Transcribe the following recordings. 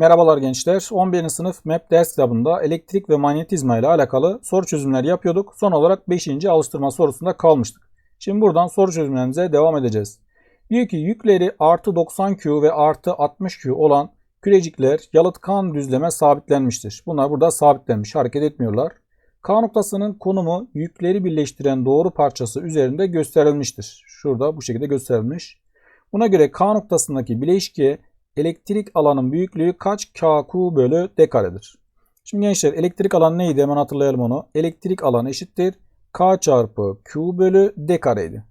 Merhabalar gençler. 11. sınıf MEP ders kitabında elektrik ve manyetizma ile alakalı soru çözümleri yapıyorduk. Son olarak 5. alıştırma sorusunda kalmıştık. Şimdi buradan soru çözümlerimize devam edeceğiz. Diyor ki yükleri artı 90Q ve artı 60Q olan kürecikler yalıtkan düzleme sabitlenmiştir. Bunlar burada sabitlenmiş, hareket etmiyorlar. K noktasının konumu yükleri birleştiren doğru parçası üzerinde gösterilmiştir. Şurada bu şekilde gösterilmiş. Buna göre K noktasındaki bileşke elektrik alanın büyüklüğü kaç KQ bölü D karedir? Şimdi gençler elektrik alan neydi? Hemen hatırlayalım onu. Elektrik alan eşittir. K çarpı Q bölü D kareydi.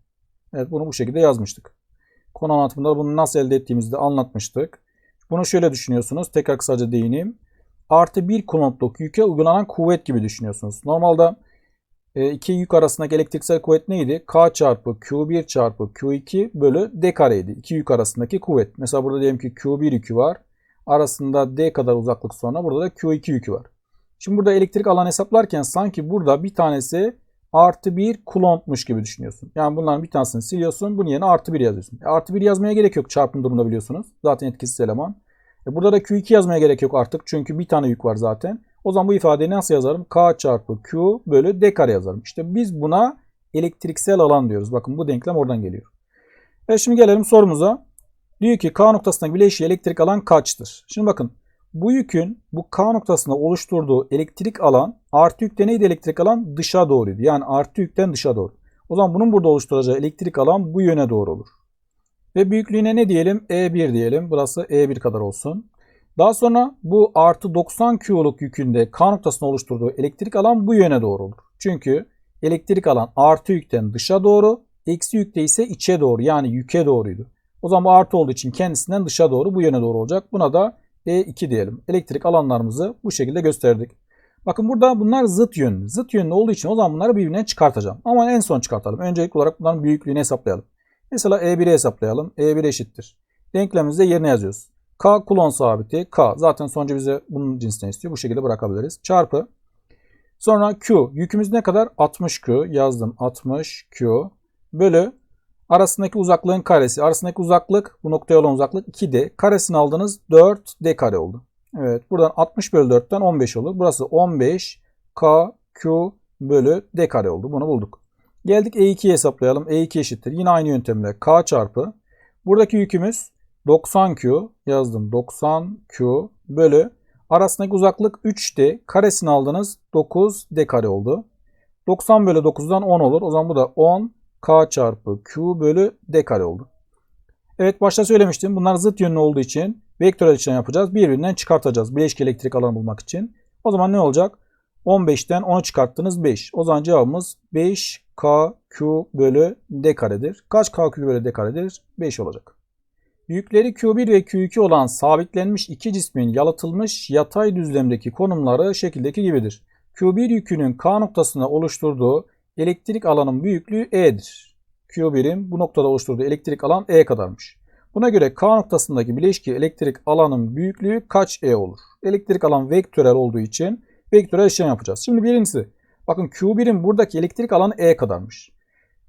Evet bunu bu şekilde yazmıştık. Konu anlatımında bunu nasıl elde ettiğimizi de anlatmıştık. Bunu şöyle düşünüyorsunuz. Tekrar kısaca değineyim. Artı bir kulantluk yüke uygulanan kuvvet gibi düşünüyorsunuz. Normalde iki yük arasındaki elektriksel kuvvet neydi? K çarpı Q1 çarpı Q2 bölü D kareydi. İki yük arasındaki kuvvet. Mesela burada diyelim ki Q1 yükü var. Arasında D kadar uzaklık sonra burada da Q2 yükü var. Şimdi burada elektrik alan hesaplarken sanki burada bir tanesi artı bir kulompmuş gibi düşünüyorsun. Yani bunların bir tanesini siliyorsun. Bunun yerine artı bir yazıyorsun. E, artı bir yazmaya gerek yok çarpım durumunda biliyorsunuz. Zaten etkisiz eleman. E, burada da Q2 yazmaya gerek yok artık. Çünkü bir tane yük var zaten. O zaman bu ifadeyi nasıl yazarım? K çarpı Q bölü D kare yazarım. İşte biz buna elektriksel alan diyoruz. Bakın bu denklem oradan geliyor. Ve şimdi gelelim sorumuza. Diyor ki K noktasındaki bileşiği elektrik alan kaçtır? Şimdi bakın bu yükün bu K noktasında oluşturduğu elektrik alan artı yükte neydi elektrik alan? Dışa doğruydu. Yani artı yükten dışa doğru. O zaman bunun burada oluşturacağı elektrik alan bu yöne doğru olur. Ve büyüklüğüne ne diyelim? E1 diyelim. Burası E1 kadar olsun. Daha sonra bu artı 90 Q'luk yükünde K noktasında oluşturduğu elektrik alan bu yöne doğru olur. Çünkü elektrik alan artı yükten dışa doğru, eksi yükte ise içe doğru yani yüke doğruydu. O zaman bu artı olduğu için kendisinden dışa doğru bu yöne doğru olacak. Buna da E2 diyelim. Elektrik alanlarımızı bu şekilde gösterdik. Bakın burada bunlar zıt yönlü. Zıt yönlü olduğu için o zaman bunları birbirinden çıkartacağım. Ama en son çıkartalım. Öncelikli olarak bunların büyüklüğünü hesaplayalım. Mesela E1'i hesaplayalım. E1 eşittir. Denklemimizde yerine yazıyoruz. K kulon sabiti. K zaten sonucu bize bunun cinsinden istiyor. Bu şekilde bırakabiliriz. Çarpı. Sonra Q. Yükümüz ne kadar? 60 Q. Yazdım 60 Q. Bölü. Arasındaki uzaklığın karesi. Arasındaki uzaklık bu noktaya olan uzaklık 2D. Karesini aldınız 4D kare oldu. Evet buradan 60 bölü 4'ten 15 olur. Burası 15 K Q bölü D kare oldu. Bunu bulduk. Geldik E2'yi hesaplayalım. E2 eşittir. Yine aynı yöntemle K çarpı. Buradaki yükümüz 90Q yazdım 90Q bölü arasındaki uzaklık 3D karesini aldınız 9D kare oldu. 90 bölü 9'dan 10 olur. O zaman bu da 10 K çarpı Q bölü D kare oldu. Evet başta söylemiştim. Bunlar zıt yönlü olduğu için vektörel işlem yapacağız. Birbirinden çıkartacağız. Bileşik elektrik alanı bulmak için. O zaman ne olacak? 15'ten 10'u çıkarttınız 5. O zaman cevabımız 5 K Q bölü D karedir. Kaç K Q bölü D karedir? 5 olacak. Yükleri Q1 ve Q2 olan sabitlenmiş iki cismin yalıtılmış yatay düzlemdeki konumları şekildeki gibidir. Q1 yükünün K noktasında oluşturduğu elektrik alanın büyüklüğü E'dir. Q1'in bu noktada oluşturduğu elektrik alan E kadarmış. Buna göre K noktasındaki bileşki elektrik alanın büyüklüğü kaç E olur? Elektrik alan vektörel olduğu için vektörel işlem yapacağız. Şimdi birincisi bakın Q1'in buradaki elektrik alanı E kadarmış.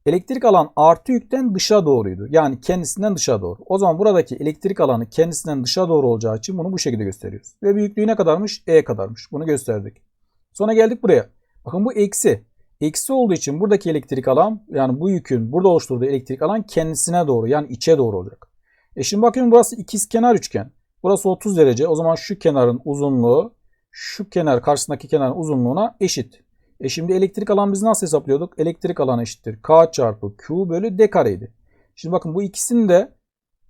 Elektrik alan artı yükten dışa doğruydu. Yani kendisinden dışa doğru. O zaman buradaki elektrik alanı kendisinden dışa doğru olacağı için bunu bu şekilde gösteriyoruz. Ve büyüklüğü ne kadarmış? E kadarmış. Bunu gösterdik. Sonra geldik buraya. Bakın bu eksi. Eksi olduğu için buradaki elektrik alan yani bu yükün burada oluşturduğu elektrik alan kendisine doğru yani içe doğru olacak. E şimdi bakıyorum burası ikizkenar üçgen. Burası 30 derece. O zaman şu kenarın uzunluğu şu kenar karşısındaki kenarın uzunluğuna eşit. E şimdi elektrik alan biz nasıl hesaplıyorduk? Elektrik alan eşittir. K çarpı Q bölü D kareydi. Şimdi bakın bu ikisinin de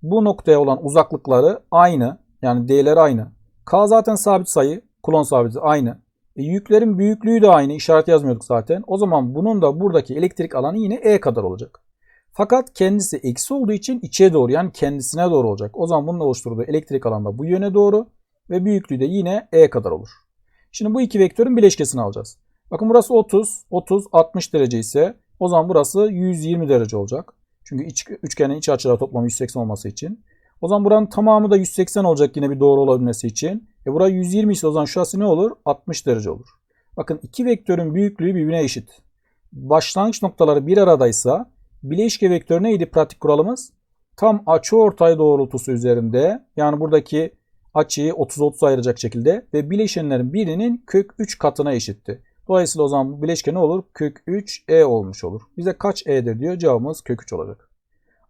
bu noktaya olan uzaklıkları aynı. Yani D'ler aynı. K zaten sabit sayı. Kulon sabiti aynı. E yüklerin büyüklüğü de aynı. İşaret yazmıyorduk zaten. O zaman bunun da buradaki elektrik alanı yine E kadar olacak. Fakat kendisi eksi olduğu için içe doğru yani kendisine doğru olacak. O zaman bunun oluşturduğu elektrik alanı da bu yöne doğru ve büyüklüğü de yine E kadar olur. Şimdi bu iki vektörün bileşkesini alacağız. Bakın burası 30, 30, 60 derece ise o zaman burası 120 derece olacak. Çünkü iç, üçgenin iç açıları toplamı 180 olması için. O zaman buranın tamamı da 180 olacak yine bir doğru olabilmesi için. E burası 120 ise o zaman şurası ne olur? 60 derece olur. Bakın iki vektörün büyüklüğü birbirine eşit. Başlangıç noktaları bir aradaysa bileşke vektörü neydi pratik kuralımız? Tam açıortay doğrultusu üzerinde yani buradaki açıyı 30-30 ayıracak şekilde ve bileşenlerin birinin kök 3 katına eşitti. Dolayısıyla o zaman bileşke ne olur? Kök 3 E olmuş olur. Bize kaç E'dir diyor. Cevabımız kök 3 olacak.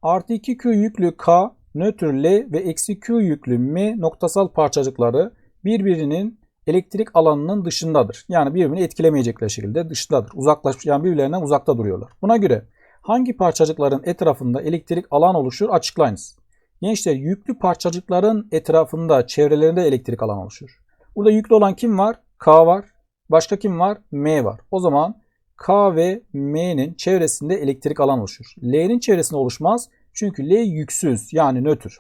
Artı 2Q yüklü K, nötr L ve eksi Q yüklü M noktasal parçacıkları birbirinin elektrik alanının dışındadır. Yani birbirini etkilemeyecekler şekilde dışındadır. Uzaklaş, yani birbirlerinden uzakta duruyorlar. Buna göre hangi parçacıkların etrafında elektrik alan oluşur açıklayınız. Gençler yüklü parçacıkların etrafında çevrelerinde elektrik alan oluşur. Burada yüklü olan kim var? K var. Başka kim var? M var. O zaman K ve M'nin çevresinde elektrik alan oluşur. L'nin çevresinde oluşmaz. Çünkü L yüksüz yani nötr.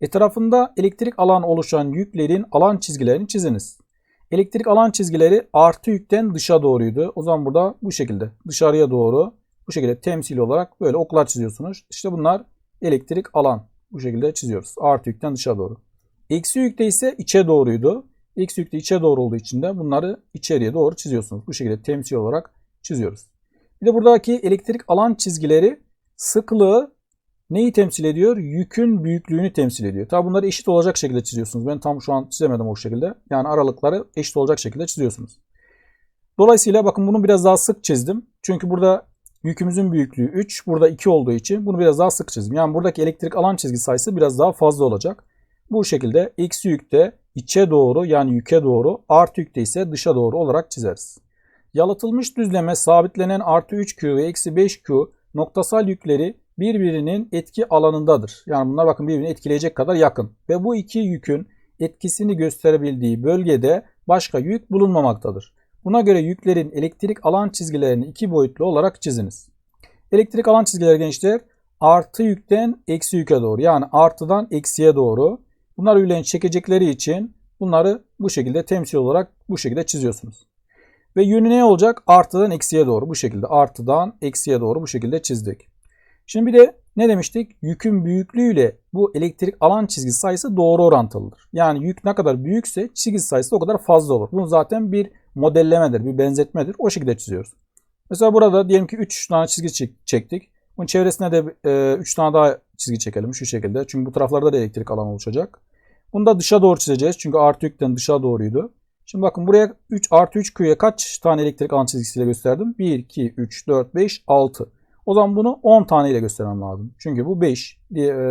Etrafında elektrik alan oluşan yüklerin alan çizgilerini çiziniz. Elektrik alan çizgileri artı yükten dışa doğruydu. O zaman burada bu şekilde dışarıya doğru bu şekilde temsil olarak böyle oklar çiziyorsunuz. İşte bunlar elektrik alan. Bu şekilde çiziyoruz. Artı yükten dışa doğru. Eksi yükte ise içe doğruydu. Eksi yükte içe doğru olduğu için de bunları içeriye doğru çiziyorsunuz. Bu şekilde temsil olarak çiziyoruz. Bir de buradaki elektrik alan çizgileri sıklığı neyi temsil ediyor? Yükün büyüklüğünü temsil ediyor. Tabi bunları eşit olacak şekilde çiziyorsunuz. Ben tam şu an çizemedim o şekilde. Yani aralıkları eşit olacak şekilde çiziyorsunuz. Dolayısıyla bakın bunu biraz daha sık çizdim. Çünkü burada yükümüzün büyüklüğü 3. Burada 2 olduğu için bunu biraz daha sık çizdim. Yani buradaki elektrik alan çizgi sayısı biraz daha fazla olacak. Bu şekilde eksi yükte içe doğru yani yüke doğru artı yükte ise dışa doğru olarak çizeriz. Yalıtılmış düzleme sabitlenen artı 3Q ve eksi 5Q noktasal yükleri birbirinin etki alanındadır. Yani bunlar bakın birbirini etkileyecek kadar yakın. Ve bu iki yükün etkisini gösterebildiği bölgede başka yük bulunmamaktadır. Buna göre yüklerin elektrik alan çizgilerini iki boyutlu olarak çiziniz. Elektrik alan çizgileri gençler artı yükten eksi yüke doğru yani artıdan eksiye doğru. Bunlar birbirlerini çekecekleri için bunları bu şekilde temsil olarak bu şekilde çiziyorsunuz. Ve yönü ne olacak? Artıdan eksiye doğru bu şekilde. Artıdan eksiye doğru bu şekilde çizdik. Şimdi bir de ne demiştik? Yükün büyüklüğüyle bu elektrik alan çizgi sayısı doğru orantılıdır. Yani yük ne kadar büyükse çizgi sayısı o kadar fazla olur. Bunu zaten bir modellemedir, bir benzetmedir. O şekilde çiziyoruz. Mesela burada diyelim ki 3 tane çizgi çektik. Bunun çevresine de 3 tane daha çizgi çekelim şu şekilde. Çünkü bu taraflarda da elektrik alan oluşacak. Bunu da dışa doğru çizeceğiz. Çünkü artı yükten dışa doğruydu. Şimdi bakın buraya 3 artı 3 Q'ya kaç tane elektrik alan çizgisiyle gösterdim? 1, 2, 3, 4, 5, 6. O zaman bunu 10 tane ile göstermem lazım. Çünkü bu 5,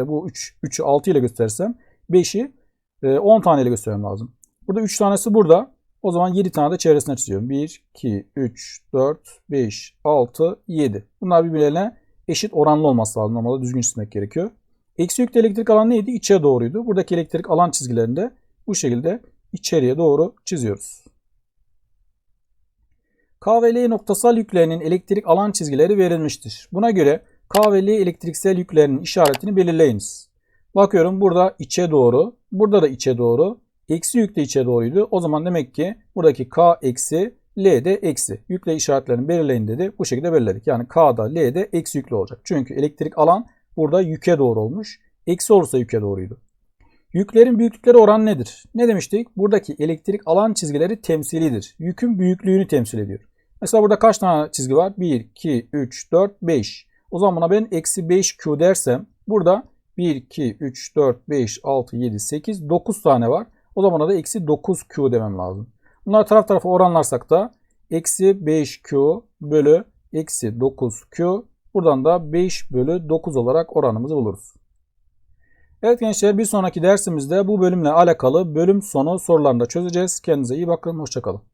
bu 3, 3'ü 6 ile göstersem 5'i 10 tane ile göstermem lazım. Burada 3 tanesi burada. O zaman 7 tane de çevresine çiziyorum. 1, 2, 3, 4, 5, 6, 7. Bunlar birbirlerine eşit oranlı olması lazım. Normalde düzgün çizmek gerekiyor. Eksi yükte elektrik alan neydi? İçe doğruydu. Buradaki elektrik alan çizgilerinde bu şekilde içeriye doğru çiziyoruz. K ve L noktasal yüklerinin elektrik alan çizgileri verilmiştir. Buna göre K ve L elektriksel yüklerinin işaretini belirleyiniz. Bakıyorum burada içe doğru, burada da içe doğru, eksi yük de içe doğruydu. O zaman demek ki buradaki K eksi, L de eksi. Yükle işaretlerini belirleyin dedi. Bu şekilde belirledik. Yani K'da L de eksi yüklü olacak. Çünkü elektrik alan burada yüke doğru olmuş. Eksi olursa yüke doğruydu. Yüklerin büyüklükleri oranı nedir? Ne demiştik? Buradaki elektrik alan çizgileri temsilidir. Yükün büyüklüğünü temsil ediyor. Mesela burada kaç tane çizgi var? 1, 2, 3, 4, 5. O zaman buna ben eksi 5Q dersem burada 1, 2, 3, 4, 5, 6, 7, 8, 9 tane var. O zaman da eksi 9Q demem lazım. Bunları taraf tarafa oranlarsak da eksi 5Q bölü eksi 9Q. Buradan da 5 bölü 9 olarak oranımızı buluruz. Evet gençler bir sonraki dersimizde bu bölümle alakalı bölüm sonu sorularını da çözeceğiz. Kendinize iyi bakın. Hoşçakalın.